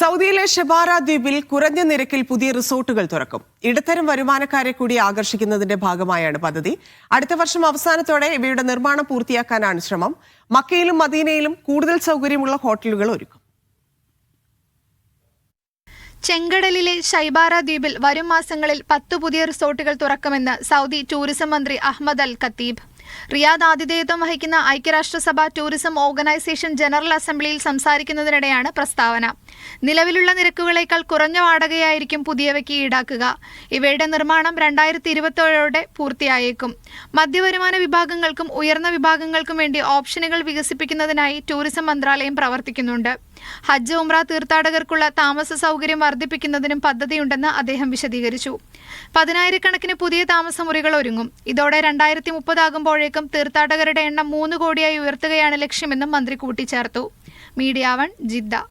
സൗദിയിലെ ഷെബാറ ദ്വീപിൽ കുറഞ്ഞ നിരക്കിൽ പുതിയ റിസോർട്ടുകൾ തുറക്കും. ഇടത്തരം വരുമാനക്കാരെ കൂടി ആകർഷിക്കുന്നതിന്റെ ഭാഗമായാണ് പദ്ധതി. അടുത്ത വർഷം അവസാനത്തോടെ ഇവയുടെ നിർമ്മാണം പൂർത്തിയാക്കാനാണ് ശ്രമം. മക്കയിലും മദീനയിലും കൂടുതൽ സൗകര്യമുള്ള ഹോട്ടലുകൾ ഒരുക്കും. ചെങ്കടലിലെ ഷൈബാറ ദ്വീപിൽ വരും മാസങ്ങളിൽ പത്ത് പുതിയ റിസോർട്ടുകൾ തുറക്കുമെന്ന് സൗദി ടൂറിസം മന്ത്രി അഹമ്മദ് അൽ ഖത്തീബ് റിയാദ് ആതിഥേയത്വം വഹിക്കുന്ന ഐക്യരാഷ്ട്രസഭ ടൂറിസം ഓർഗനൈസേഷൻ ജനറൽ അസംബ്ലിയിൽ സംസാരിക്കുന്നതിനിടെയാണ് പ്രസ്താവന. നിലവിലുള്ള നിരക്കുകളേക്കാൾ കുറഞ്ഞ വാടകയായിരിക്കും പുതിയവയ്ക്ക് ഈടാക്കുക. ഇവയുടെ നിർമ്മാണം രണ്ടായിരത്തി ഇരുപത്തോടെ പൂർത്തിയായേക്കും. മധ്യവരുമാന വിഭാഗങ്ങൾക്കും ഉയർന്ന വിഭാഗങ്ങൾക്കും വേണ്ടി ഓപ്ഷനുകൾ വികസിപ്പിക്കുന്നതിനായി ടൂറിസം മന്ത്രാലയം പ്രവർത്തിക്കുന്നുണ്ട്. ഹജ്ജ് ഉംറ തീർത്ഥാടകർക്കുള്ള താമസ സൗകര്യം വർദ്ധിപ്പിക്കുന്നതിനും പദ്ധതിയുണ്ടെന്ന് അദ്ദേഹം വിശദീകരിച്ചു. പതിനായിരക്കണക്കിന് പുതിയ താമസമുറികൾ ഒരുങ്ങും. ഇതോടെ രണ്ടായിരത്തി മുപ്പതാകുമ്പോഴേക്കും തീർത്ഥാടകരുടെ എണ്ണം മൂന്ന് കോടിയായി ഉയർത്തുകയാണ് ലക്ഷ്യമെന്നും മന്ത്രി കൂട്ടിച്ചേർത്തു. Media one Jeddah.